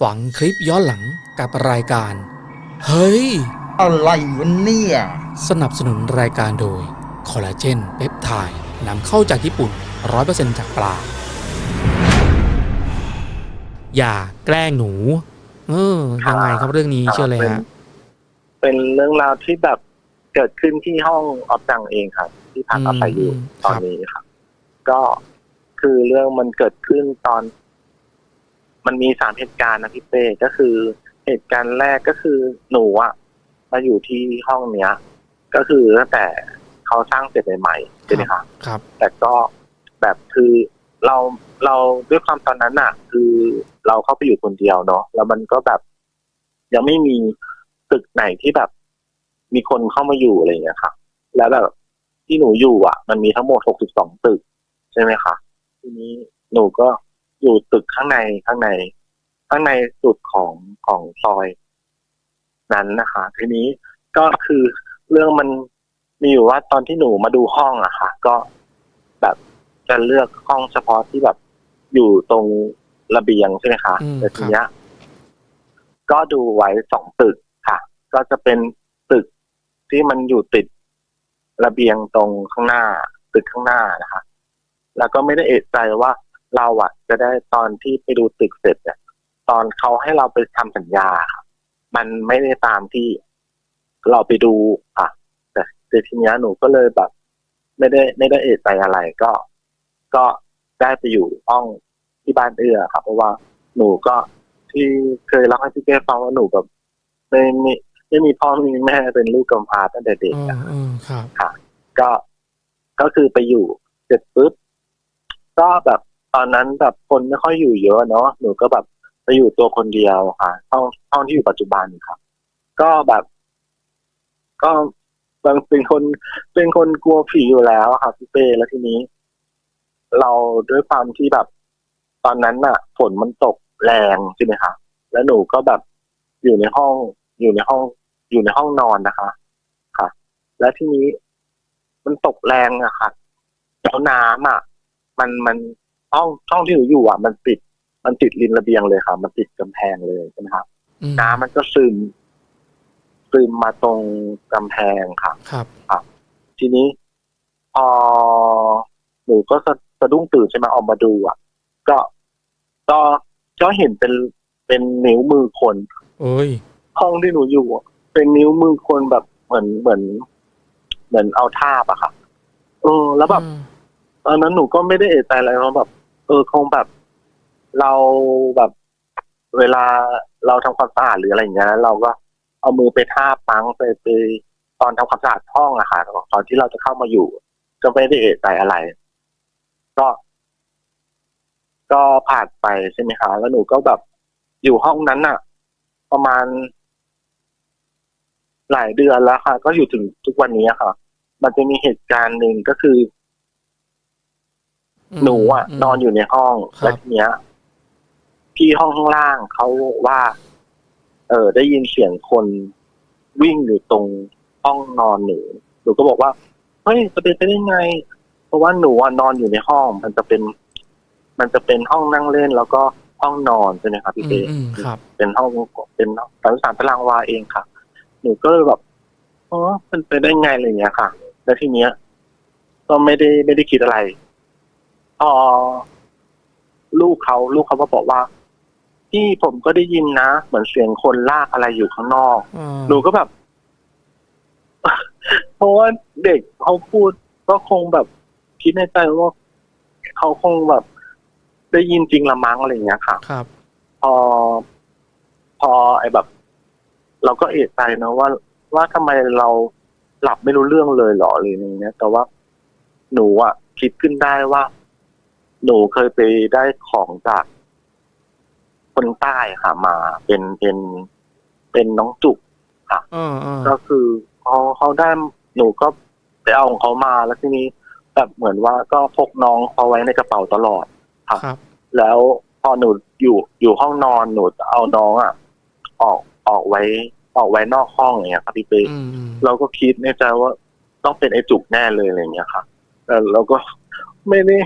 ฝังคลิปย้อนหลังกับรายการ เฮ้ย อะไรวะเนี่ย สนับสนุนรายการโดย คอลลาเจนเปปไทด์นำเข้าจากญี่ปุ่น 100%จากปลา อย่าแกล้งหนู เออ ยังไงครับเรื่องนี้เชื่อเลยฮะ เป็นเรื่องราวที่แบบเกิดขึ้นที่ห้องออฟจังเองครับ ที่พักอาศัยอยู่อืมตอนนี้ครับ ก็คือเรื่องมันเกิดขึ้นตอน มันมีสามเหตุการณ์นะพี่เป้ก็คือเหตุการณ์แรกก็คือหนูอะมาอยู่ที่ห้องเนี้ย ก็คือตั้งแต่เขาสร้างเสร็จใหม่ๆใช่ไหมครับครับ แต่ก็แบบคือเราเราด้วยความตอนนั้นน่ะคือเราเข้าไปอยู่คนเดียวเนาะแล้วมันก็แบบ ยังไม่มีตึกไหนที่แบบ มีคนเข้ามาอยู่อะไรอย่างเงี้ยค่ะแล้วแบบที่หนูอยู่อะ มันมีทั้งหมดหกสิบสองตึก ใช่ไหมคะทีนี้หนูก็ อยู่ตึกข้างในข้างใน ข้างในสุดของของซอย นั้นนะคะ ทีนี้ก็คือเรื่องมันมีอยู่ว่าตอนที่หนูมาดูห้องอะค่ะ ก็แบบจะเลือกห้องเฉพาะที่แบบอยู่ตรงระเบียงใช่ไหมคะอืมแต่ทีเนี้ย ก็ดูไว้สองตึกค่ะ ก็จะเป็นตึกที่มันอยู่ติดระเบียงตรงข้างหน้า ตึกข้างหน้านะคะ แล้วก็ไม่ได้เอะใจว่า เราอะจะได้ตอนที่ไปดูตึกเสร็จเนี่ยตอนเขาให้เราไปทำสัญญาค่ะมันไม่ได้ตามที่เราไปดูอะ แต่แต่ทีเนี้ยหนูก็เลยแบบ ไม่ได้ ไม่ได้เอะใจอะไรก็ ก็ได้ไปอยู่ห้องที่บ้านเอื้อครับเพราะว่าหนูก็ที่เคยเล่าให้พี่เก้ฟังว่าหนูแบบไม่มีไม่มีพ่อไม่มีแม่เป็นลูกกำพร้าตั้งแต่เด็กอือะมอืมครับค่ะ ก็ก็คือไปอยู่เสร็จปุ๊บก็แบบ ตอนนั้นแบบคนไม่ค่อยอยู่เยอะเนาะหนูก็แบบไปอยู่ตัวคนเดียวค่ะห้องห้องที่อยู่ปัจจุบันครับ ก็แบบ ก็บางเป็นคนเป็นคนกลัวผีอยู่แล้วค่ะพี่เป้แล้วทีนี้ เราด้วยความที่แบบ ตอนนั้นน่ะฝนมันตกแรงใช่ไหมคะแล้วหนูก็แบบอยู่ในห้อง อยู่ในห้อง อยู่ในห้องนอนนะคะ ค่ะ แล้วทีนี้มันตกแรงอะค่ะแล้วน้ำอะมันมัน ห้องห้องที่หนูอยู่อะมันติด มันติดริมระเบียงเลยค่ะ มันติดกำแพงเลยใช่ไหมครับอืมน้ำมันก็ซึมซึมมาตรงกำแพงค่ะครับทีนี้พอหนูก็สะสะดุ้งตื่นใช่ไหมออกมาดูอะ ก็ก็ก็เห็นเป็นเป็นนิ้วมือคนเอ้ยห้องที่หนูอยู่อะเป็นนิ้วมือคนแบบเหมือนเหมือน เหมือนเอาทาบอะค่ะเออแล้วแบบอืมตอนนั้นหนูก็ไม่ได้เอะใจอะไรเพราะแบบ เออคงแบบ เราแบบเวลาเราทำความสะอาดหรืออะไรอย่างเงี้ยเราก็เอามือไปทาปังไปไปตอนทำความสะอาดห้องอะค่ะตอนที่เราจะเข้ามาอยู่ ก็ไม่ได้เอะใจอะไร ก็ ก็ผ่านไปใช่ไหมคะแล้วหนูก็แบบอยู่ห้องนั้นอะประมาณหลายเดือนแล้วค่ะ ก็อยู่ถึงทุกวันนี้ค่ะ มันจะมีเหตุการณ์หนึ่งก็คือ หนูอะมนอนอยู่ในห้องครับ แล้วทีเนี้ย พี่ห้องข้างล่างเขาว่า เออ ได้ยินเสียงคนวิ่งอยู่ตรงห้องนอนหนูหนูก็บอกว่าเฮ้ยจะเป็นไปได้ไง เพราะว่าหนูอะนอนอยู่ในห้อง มันจะเป็น มันจะเป็นห้องนั่งเล่น แล้วก็ห้องนอนใช่ไหมครับพี่อืเต้มอืมครับ เป็นห้องเป็นสามสามตารางวาเองค่ะ หนูก็เลยแบบอ๋อเป็นไปได้ไงอะไรอย่างเงี้ยค่ะ แล้วทีเนี้ย ก็ไม่ได้ไม่ได้คิดอะไร พอลูกเขาลูกเขาก็บอกว่าพี่ผมก็ได้ยินนะ เหมือนเสียงคนลากอะไรอยู่ข้างนอกอ่าหนูก็แบบ เพราะว่าเด็กเขาพูดก็คงแบบคิดในใจว่าเขาคงแบบ ได้ยินจริงละมั้งอะไรอย่างเงี้ยค่ะ ครับ พอ พอไอ้แบบ เราก็เอะใจนะว่า ว่าทำไมเราหลับไม่รู้เรื่องเลยเหรออะไรอย่างเงี้ยแต่ว่าหนูอะคิดขึ้นได้ว่า หนูเคยไปได้ของจากคนใต้ค่ะมา เป็นเป็นเป็นน้องจุกอ่าอ่าก็คือเขาเขาได้หนูก็ไปเอาของเขามาแล้วทีนี้แบบเหมือนว่าก็พกน้องเขาไว้ในกระเป๋าตลอดครับแล้วพอหนูอยู่อยู่ห้องนอนหนูจะเอาน้องอะ ออกออกไว้ออกไว้นอกห้องอย่างเงี้ยครับพี่เป้อืมอืมเราก็คิดในใจว่าต้องเป็นไอ้จุกแน่เลยอะไรอย่างเงี้ยค่ะแต่เราก็ไม่ได้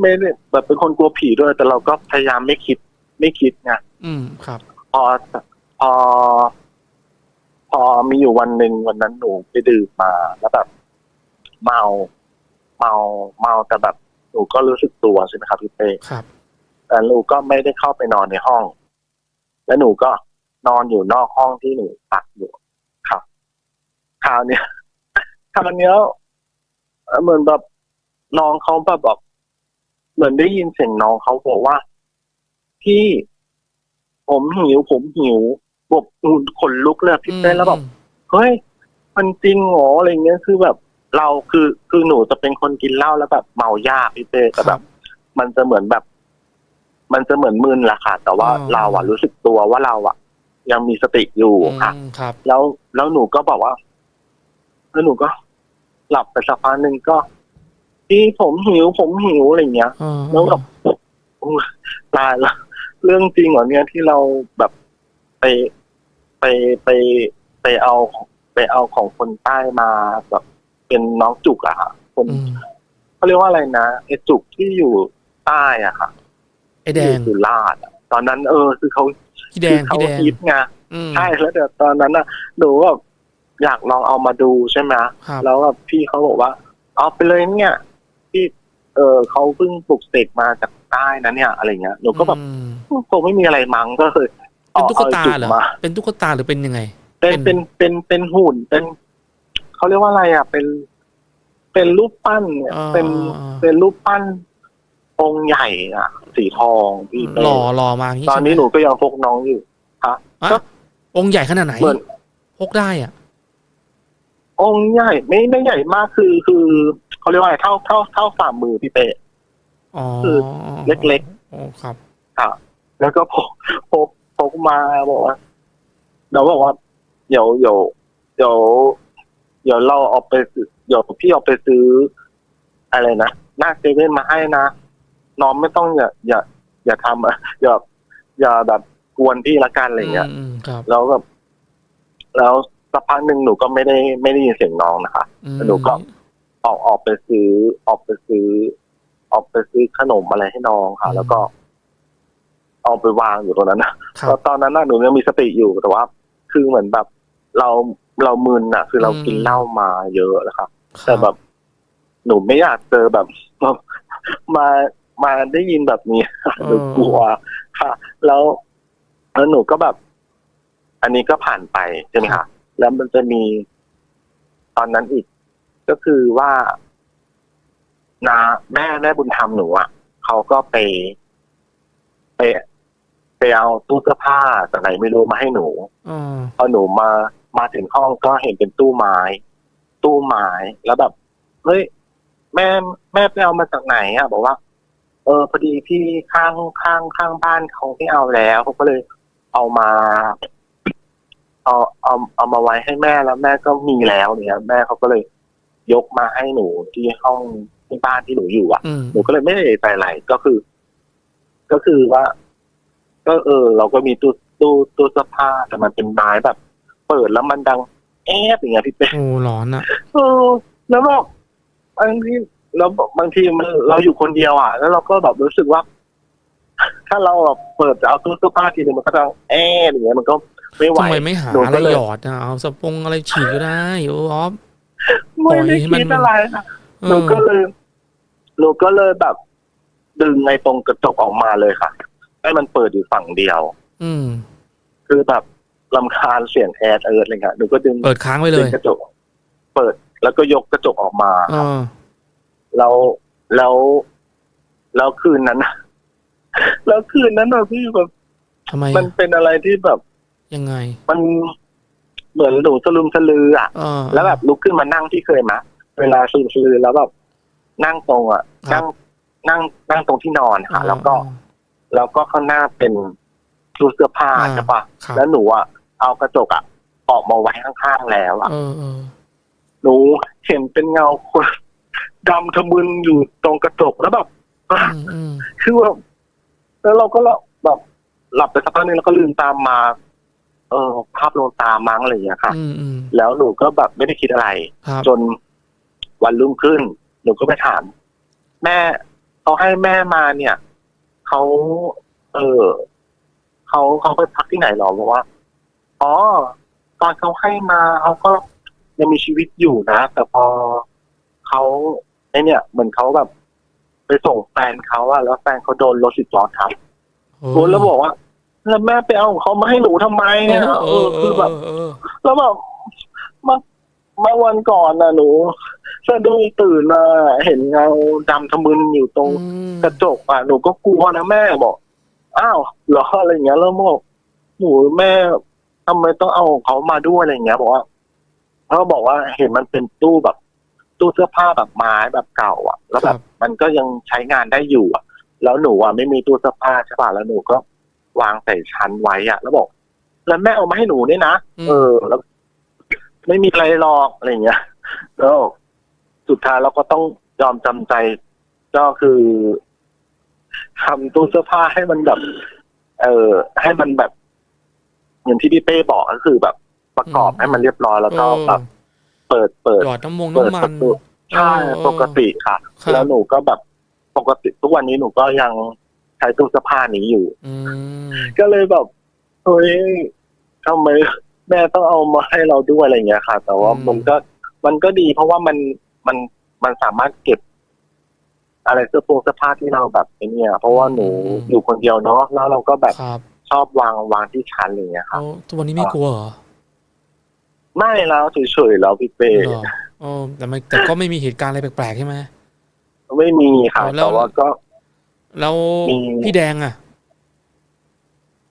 ไม่ได้แบบเป็นคนกลัวผีด้วย แต่เราก็พยายามไม่คิด ไม่คิดไงอืมครับ พอพอ พอมีอยู่วันหนึ่งวันนั้นหนูไปดื่มมาแล้วแบบเมา เมาเมาแต่แบบหนูก็รู้สึกตัวใช่ไหมครับพี่เป้ครับ แต่หนูก็ไม่ได้เข้าไปนอนในห้อง แล้วหนูก็นอนอยู่นอกห้องที่หนูพักอยู่ครับคราวเนี้ยคราวเนี้ยเอ่อเหมือนแบบน้องเขาแบบแบบ เหมือนได้ยินเสียงน้องเขาบอกว่า พี่ผมหิว ผมหิวแบบขนลุกเลยอะพี่เต้แล้วแบบเฮ้ยมันจริงเหรออะไรเงี้ยคือแบบ เราคือคือหนูจะเป็นคนกินเหล้าแล้วแบบเมายากพี่เต้แต่แบบ มันจะเหมือนแบบ มันจะเหมือนมึนแหละค่ะ แต่ว่าอ๋อเราอะรู้สึกตัวว่าเราอะยังมีสติอยู่อืมค่ะครับ แล้วแล้วหนูก็บอกว่า แล้วหนูก็ หลับไปสักพักหนึ่งก็ พี่ผมหิวผมหิวอะไรเงี้ยอ๋อแล้วแบบโอ้ยตายละเรื่องจริงเหรอเนี่ยที่เราแบบไปไปไปไปเอาไปเอาของคนใต้มาแบบเป็นน้องจุกอะค่ะคนอืมเขาเรียกว่าอะไรนะไอ้จุกที่อยู่ใต้อะค่ะไอแดที่งสุราษฎร์อะตอนนั้นเออคือเขาพี่แดคืงเขาพี่แดงคิดไงอืมใช่แล้วแต่ตอนนั้นน่ะหนูแบบอยากลองเอามาดูใช่ไหมครับแล้วแบบพี่เขาบอกว่า เอาไปเลยเนี่ย พี่ เออเขาเพิ่งปลุกเสกมาจากใต้นะเนี่ย อะไรเงี้ยหนูก็แบบอืมคงไม่มีอะไรมั้งก็เลยเป็นตุ๊กตาอจุเหรอมาเป็นตุ๊กตาหรือเป็นยังไง เป็นเป็เป็นนเป็นเป็นหุ่นเป็นเขาเรียกว่าอะไรอะ เป็น เป็นรูปปั้นเนี่ยอ่าเป็นอ่าเป็นรูปปั้นองค์ใหญ่อะ สีทองพี่เป้หล่อหล่อมาอย่างนี้ตอนนี้ใช่หไมนูก็ยังพกน้องอยู่ค่ะอะก็องค์ใหญ่ขนาดไหนเหมือนพกได้อะ องค์ใหญ่ไม่ไม่ใหญ่มากคือคือเขาเรียกว่าอะไรเท่าเท่าเท่าฝ่ามือพี่เป้อ๋อคือเล็กๆโอ้ครับค่ะแล้วก็พกพกพกมาบอกว่าเราบอกว่าเดี๋ยวเดี๋ยวเดี๋ยวเดี๋ยวเราเอาไปซื้อเดี๋ยวพี่เอาไปซื้อ อะไรนะหน้าเซเว่นมาให้นะน้องไม่ต้องอย่าอย่า อย่าทำอะอย่าอย่าแบบกวนพี่ละกันอะไรเงี้ยอืมครับแล้วแบบแล้ว สักพักหนึ่งหนูก็ไม่ได้ไม่ได้ยินเสียงน้องนะคะอืมหนูก็ออกออกไปซื้อ ออกไปซื้อ ออกไปซื้อขนมอะไรให้น้องค่ะ แล้วก็ เอาไปวางอยู่ตรงนั้นนะครับตอนนั้นน่ะหนูยังมีสติอยู่แต่ว่า คือเหมือนแบบ เราเรามึนอะ คือเรากินเหล้ามาเยอะแล้วครับแต่แบบ หนูไม่อยากเจอแบบมามาได้ยินแบบนี้หนูกลัวค่ะ แล้วแล้วหนูก็แบบ อันนี้ก็ผ่านไปใช่ไหมคะ แล้วมันจะมีตอนนั้นอีก ก็คือว่านาแม่แม่บุญธรรมหนูอะเขาก็ไป ไปไปเอาตู้เสื้อผ้าจากไหนไม่รู้มาให้หนูอ๋อพอหนูมามาถึงห้องก็เห็นเป็นตู้ไม้ ตู้ไม้แล้วแบบเฮ้ยแม่แม่ไปเอามาจากไหนอะ บอกว่า เออพอดีพี่ข้างข้างข้างบ้านเขาไม่เอาแล้วเขาก็เลยเอามา เอาเอาเอามาไว้ให้แม่แล้วแม่ก็มีแล้วเนี่ยแม่เขาก็เลยยกมาให้หนูที่ห้องที่บ้านที่หนูอยู่อะอืมหนูก็เลยไม่ได้ใส่อะไรก็คือ ก็คือว่า ก็เออ เราก็มีตู้ตู้ตู้เสื้อผ้าแต่มันเป็นไม้แบบ เปิดแล้วมันดังแอบอย่างเงี้ยพี่เป้โอ้ร้อนอะเออแล้วแบบบางทีแล้วบางทีมันเราอยู่คนเดียวอะ แล้วเราก็แบบรู้สึกว่า ถ้าเราแบบเปิดจะเอาตู้เสื้อผ้าทีนึงมันก็ดังแอบอย่างเงี้ยมันก็ ไม่ไหวทำไมไม่หาหนูอะไรก็เลยหยอดอะเอาสปงอะไรฉีดก็ได้โอ้ออฟไม่ได้ปล่อยให้มันคิดอะไรค่ะเอหนูอก็เลยหนูก็เลยแบบ ดึงไอ้ตรงกระจกออกมาเลยค่ะ ให้มันเปิดอยู่ฝั่งเดียว อืม คือแบบลำคาญเสียงแอร์เอิร์ดเลยค่ะหนูก็ดึงเปิดค้างไว้เลดึยงกระจก เปิดแล้วก็ยกกระจกออกมาเออแล้วแล้วแล้วคืนนั้นน่ะแล้วคืนนั้นน่ะพี่แบบทำไมมันอะเป็นอะไรที่แบบ ยังไง มันเหมือนหนูสลุมสลืออะเออแล้วแบบลุกขึ้นมานั่งที่เคยมาเวลาสลุมสลือแล้วแบบนั่งตรงอะครับนั่งนั่งนั่งตรงที่นอนค่ะ แล้วก็เออแล้วก็ข้างหน้าเป็นตู้เสื้อผ้าอ่าใช่ปะครับ แล้วหนูอะเอากระจกอะออกมาไว้ข้างๆแล้วอะ เออเออหนูเห็นเป็นเงาคนดำทะมึนอยู่ตรงกระจกแล้วแบบอืมอืมคือแบบแล้วเราก็แบบหลับไปสักพักนึงแล้วก็ลืมตามมา เออภาพลวงตามั้งอะไรอย่างเงี้ยค่ะ อืมอืม แล้วหนูก็แบบไม่ได้คิดอะไร ครับ จนวันรุ่งขึ้น หนูก็ไปถาม แม่เขาให้แม่มาเนี่ยเขาเออเขาเขาไปพักที่ไหนหรอบอกว่าอ๋อตอนเขาให้มาเขาก็ยังมีชีวิตอยู่นะแต่พอเขาไอเนี่ย เหมือนเขาแบบ ไปส่งแฟนเขาอะแล้วแฟนเขาโดนรถสิบล้อทับโอ้โดนแล้วบอกว่า แล้วแม่ไปเอาของเขามาให้หนูทำไมเนี่ยเอเอออเอคืออแบบเออแล้วแบบมามาวันก่อนนะหนูสะดุ้งตื่นมาเห็นเงาดำทะมึนอยู่ตรงอืมกระจกอะหนูก็กลัวนะแม่บอกอ้าวเหรออะไรอย่างเงี้ยแล้วบอกหนูแม่ทำไมต้องเอาของเขามาด้วยอะไรอย่างเงี้ยบอกว่าเขาก็บอกว่าเห็นมันเป็นตู้แบบ ตู้เสื้อผ้าแบบไม้แบบเก่า อะ แล้วแบบมันก็ยังใช้งานได้อยู่อะ แล้วหนูอะไม่มีตู้เสื้อผ้าใช่ป่ะแล้วหนูก็ วางใส่ชั้นไว้อะแล้วบอก แล้วแม่เอามาให้หนูเนี่ยนะเออ แล้ว ไม่มีอะไรหรอกอะไรอย่างเงี้ยแล้วสุดท้ายเราก็ต้องยอมจำใจ ก็คือทำตู้เสื้อผ้าให้มันแบบ เออ ให้มันแบบอย่างที่พี่เป้บอกก็คือแบบประกอบให้มันเรียบร้อยแล้วก็แบบเปิดเปิดหยอดน้ำมงเปิดน้ำมัประนตูใช่เออปกติค่ะครับแล้วหนูก็แบบปกติทุกวันนี้หนูก็ยัง ใช้ตู้เสื้อผ้านี้อยู่อืมก็เลยแบบเฮ้ยทำไมแม่ต้องเอามาให้เราด้วยอะไรอย่างเงี้ยค่ะ แต่ว่าอืมมันก็มันก็ดี เพราะว่ามันมันมันสามารถเก็บ อะไรเสื้อโปรงเสื้อผ้าที่เราแบบไอ้เนี่ย เพราะว่าหนูอยู่คนเดียวเนาะแล้วเราก็แบบครับชอบวางวางที่ชั้นอะไรอย่างเงี้ยครับเอาทุกวันนี้ไม่กลัวเหรอไม่แล้วเฉยๆแล้วพี่เป้เหรอเออแต่ไม่แต่ก็ไม่มีเหตุการณ์อะไรแปลกๆใช่ไหมไม่มีค่ะอ๋อแล้วแต่ว่าก็ แล้วมีพี่แดงอะ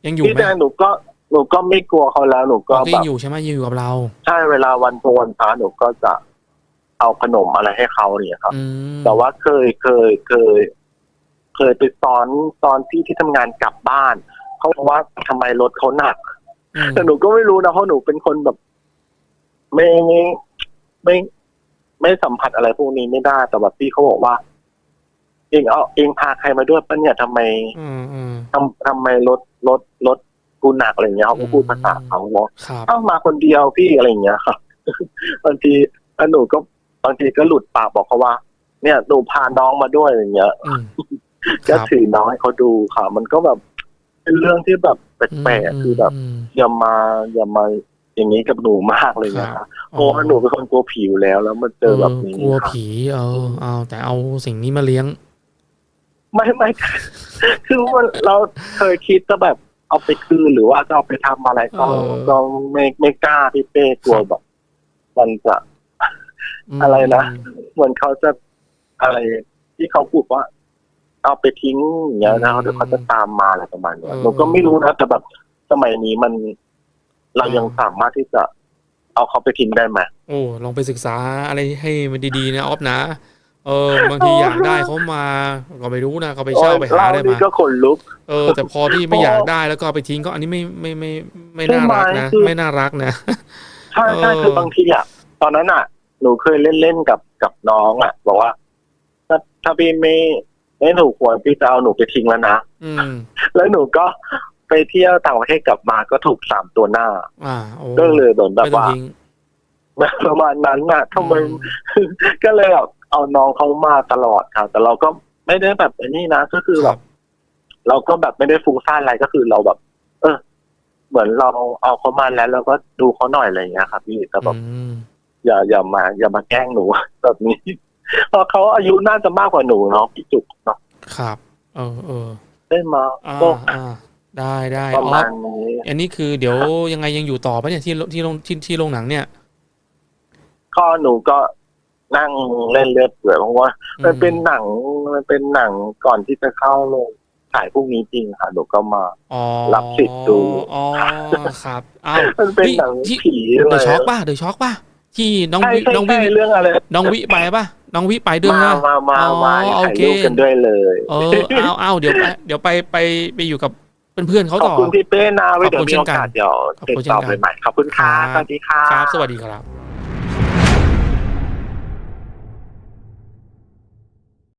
ยังอยู่พี่ไหมแดงหนูก็หนูก็ไม่กลัวเขาแล้วหนูก็อ๋อก็แบยังบอยู่ใช่ไหมยังอยู่กับเรา ใช่เวลาวันโกนพระหนูก็จะเอาขนมอะไรให้เขาเนี่ยครับ อืมแต่ว่าเคยเคยเคย เคยไปสอนตอนที่ที่ทำงานกลับบ้านเขาบอกว่าทำไมรถเขาหนัก อืมแต่หนูก็ไม่รู้นะเพราะหนูเป็นคนแบบ ไม่ไม่ไม่ไม่สัมผัสอะไรพวกนี้ไม่ได้แต่แบบพี่เขาบอกว่า เองเอาเองพาใครมาด้วยปะเนี่ยทำไมอืมอืมทำทำไมรถรถรถกูหนักอะไรอย่างเงี้ยเขาก็พูดภาษาเขาบอกครับเอ้ามาคนเดียวพี่อะไรอย่างเงี้ยครับบางทีแล้วหนูก็บางทีก็หลุดปากบอกเขาว่า เนี่ยหนูพาน้องมาด้วยอะไรอย่างเงี้ยอืมคก็รับถือน้องให้เขาดูค่ะ มันก็แบบ เป็นเรื่องที่แบบแปลกๆคือแบบมอย่ามาอย่ามาอย่างนี้กับหนูมากเลยนะคะเพราะว่าหนูเป็นคนกลัวผีอยู่แล้ว แล้วมาเจอแบบนี้กลัวค่ะผี เออเอาแต่เอาสิ่งนี้มาเลี้ยง ไม่ไม่คือว่าเราเคยคิดจะแบบเอาไปคืนหรือว่าจะเอาไปทำอะไรก็เออก็ไม่ไม่กล้าพี่เป้กลัวครับแบบมันจะมอะไรนะเหมือนเขาจะอะไร ที่เขาพูดว่า เอาไปทิ้งอย่างเงี้ยนะเดี๋ยวเขาจะตามมาอะไรประมาณเนี้ยหนูก็ไม่รู้นะแต่แบบสมัยนี้มัน เรายังสามารถที่จะเอาเขาไปทิ้งได้ไหมโอ้ลองไปศึกษาอะไรให้มันดีๆนะออฟนะ เออบางทีอยากได้เขามาก็ไม่รู้นะก็ไปเช่าไปหาได้โอ้ยเล่นี่มาก็ขนลุก เออ แต่พอที่ไม่อยากได้แล้วก็เอาไปทิ้งก็อันนี้ไม่ไม่ไม่ไม่ใช่น่าไหมรักนะคือไม่น่ารักนะ ใช่ใช่เออ คือบางทีอะตอนนั้นอะ หนูเคยเล่นเล่นๆกับกับน้องอะ บอกว่า ถ้าถ้าพี่ไม่ไม่ถูกหวยพี่จะเอาหนูไปทิ้งแล้วนะ อืม แล้วหนูก็ไปเที่ยวต่างประเทศกลับมาก็ถูกสามตัวหน้า อ่าโอ้ก็เลยเหมือนแบบไม่ต้องว่าทิ้งประมาณนั้นน่ะทำไมอืมก็เลยแบบ เอาน้องเขามาตลอดค่ะแต่เราก็ไม่ได้แบบไอ้นี่นะก็คือคแบรับบเราก็แบบไม่ได้ฟุ้งซ่านอะไรก็คือเราแบบ เออ เหมือนเราเอาเขามาแล้วเราก็ดูเขาหน่อยอะไรอย่างเงี้ยครับพี่แต่แบบอืมอย่าอย่ามา อย่ามาแกล้งหนูแบบนี้เพราะเขาอายุน่าจะมากกว่าหนูเนาะพี่จุกเนาะครับ เออเออได้มาอ่าก็อ่าได้ได้ประออมาฟณนี้อันนี้คือเดี๋ยวยังไงยังอยู่ต่อปะเนี่ยที่ที่โรงที่ที่โรงหนังเนี่ยก็หนูก็ นั่งเล่นเลือดเปื่อยเพราะว่ามันเป็นหนังมันเป็นหนังก่อนที่จะเข้าลงฉายพรุ่งนี้จริงค่ะหนูก็มาอ๋อรับสิทธิ์ดูอ๋อครับอ้าวมันเป็นฮ้ยหนังที่ผีเลเดอะช็อยกป่ะเดอะช็อกป่ะที่น้องใช่วิใช่น้องวิใช่เรื่องอะไรน้องวิไปป่ะน้องวิไปด้วยมานะมามาอ๋อมาโอถ่ายเครูปกันด้วยเลยเออเอาเอาเดี๋ยวไปเดี๋ยวไปไปไปอยู่กับเพื่อนๆเขาขอบต่อคุณพี่เป้นะไว้เดี๋ยวขอบคุณมีโอกาสเช่นกันเดี๋ยวขอบติดคุณเช่นต่อกันไปใหม่ขอบคุณค่ะครับสวัสดีค่ะครับ สวัสดีครับ